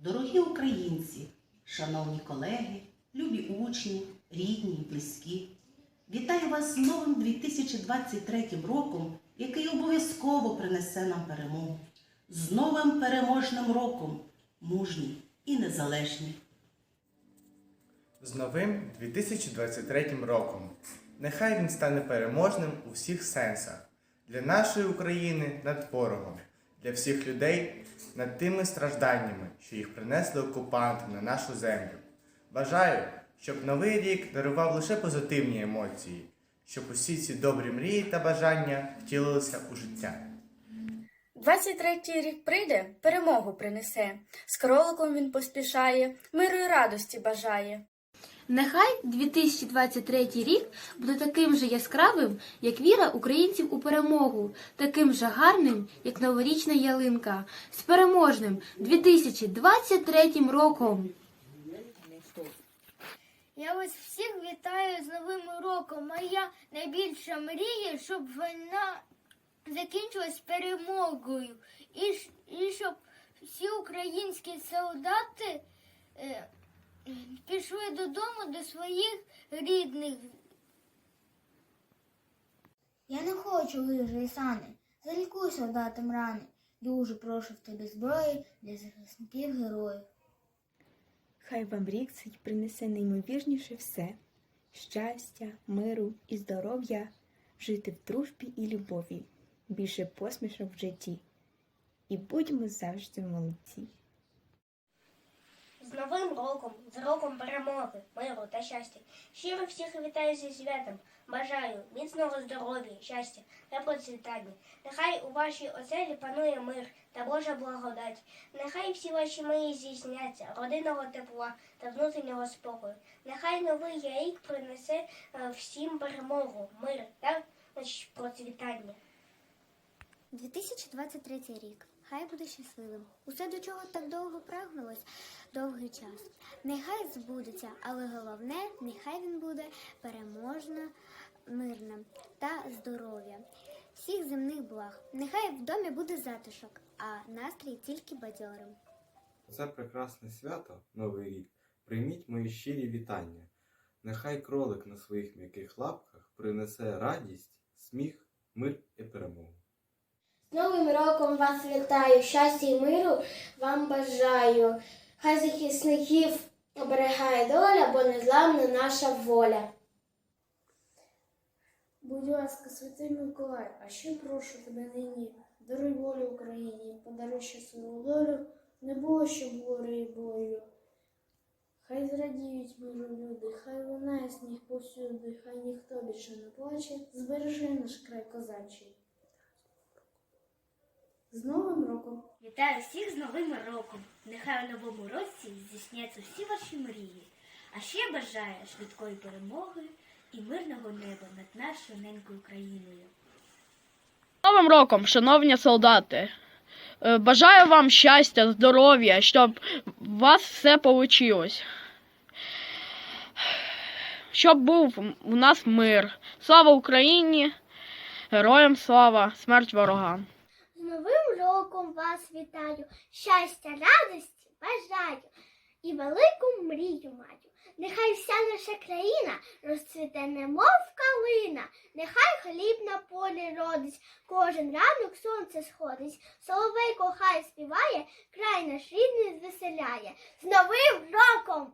Дорогі українці, шановні колеги, любі учні, рідні і близькі, вітаю вас з новим 2023 роком, який обов'язково принесе нам перемогу. З новим переможним роком, мужні і незалежні. З новим 2023 роком. Нехай він стане переможним у всіх сенсах для нашої України над ворогом, для всіх людей над тими стражданнями, що їх принесли окупанти на нашу землю. Бажаю, щоб новий рік дарував лише позитивні емоції, щоб усі ці добрі мрії та бажання втілилися у життя. 23-й рік прийде, перемогу принесе. З кроликом він поспішає, миру і радості бажає. Нехай 2023 рік буде таким же яскравим, як віра українців у перемогу, таким же гарним, як новорічна ялинка, з переможним 2023 роком. Я вас всіх вітаю з Новим роком. Моя найбільша мрія, щоб війна закінчилась перемогою. І, і щоб всі українські солдати е, пішли додому до своїх рідних. Я не хочу лижі і сани. Залікуй солдатам рани. Дуже прошу в тебе зброї для захисників героїв. Хай вам рік цей принесе неймовірніше все щастя, миру і здоров'я, жити в дружбі і любові, більше посмішок в житті. І будьмо завжди молодці. Новим роком, з роком перемоги, миру та щастя. Щиро всіх вітаю зі святом. Бажаю міцного здоров'я, щастя та процвітання. Нехай у вашій оселі панує мир та Божа благодать. Нехай всі ваші мрії здійсняться, родинного тепла та внутрішнього спокою. Нехай новий рік принесе е, всім перемогу, мир та процвітання. 2023 рік. Хай буде щасливим. Усе, до чого так довго прагнулось, довгий час. Нехай збудеться, але головне, нехай він буде переможно, мирним та здоров'я. Всіх земних благ. Нехай в домі буде затишок, а настрій тільки бадьорим. Це прекрасне свято, Новий рік. Прийміть мої щирі вітання. Нехай кролик на своїх м'яких лапках принесе радість, сміх, мир і перемогу. З Новим роком вас вітаю, щастя і миру вам бажаю. Хай захисників оберегає доля, бо незламна наша воля. Будь ласка, святий Миколай, а ще прошу тебе нині, даруй волю Україні, подаруй щасливу долю, не було, гори і бою. Хай зрадіють миру люди, хай лунає сніг повсюди, хай ніхто більше не плаче, збережи наш край козачий. З Новим роком! Вітаю всіх з Новим роком! Нехай у новому році здійсняться всі ваші мрії. А ще бажаю швидкої перемоги і мирного неба над нашою ненькою країною. Новим роком, шановні солдати! Е, Бажаю вам щастя, здоров'я, щоб у вас все вийшло. Щоб був у нас мир. Слава Україні! Героям слава, смерть ворогам! З вас вітаю, щастя, радості бажаю і велику мрію маю. Нехай вся наша країна розцвіте, немов калина, нехай хліб на полі родить, кожен ранок сонце сходить, соловейко хай співає, край наш рідний звеселяє. З Новим роком!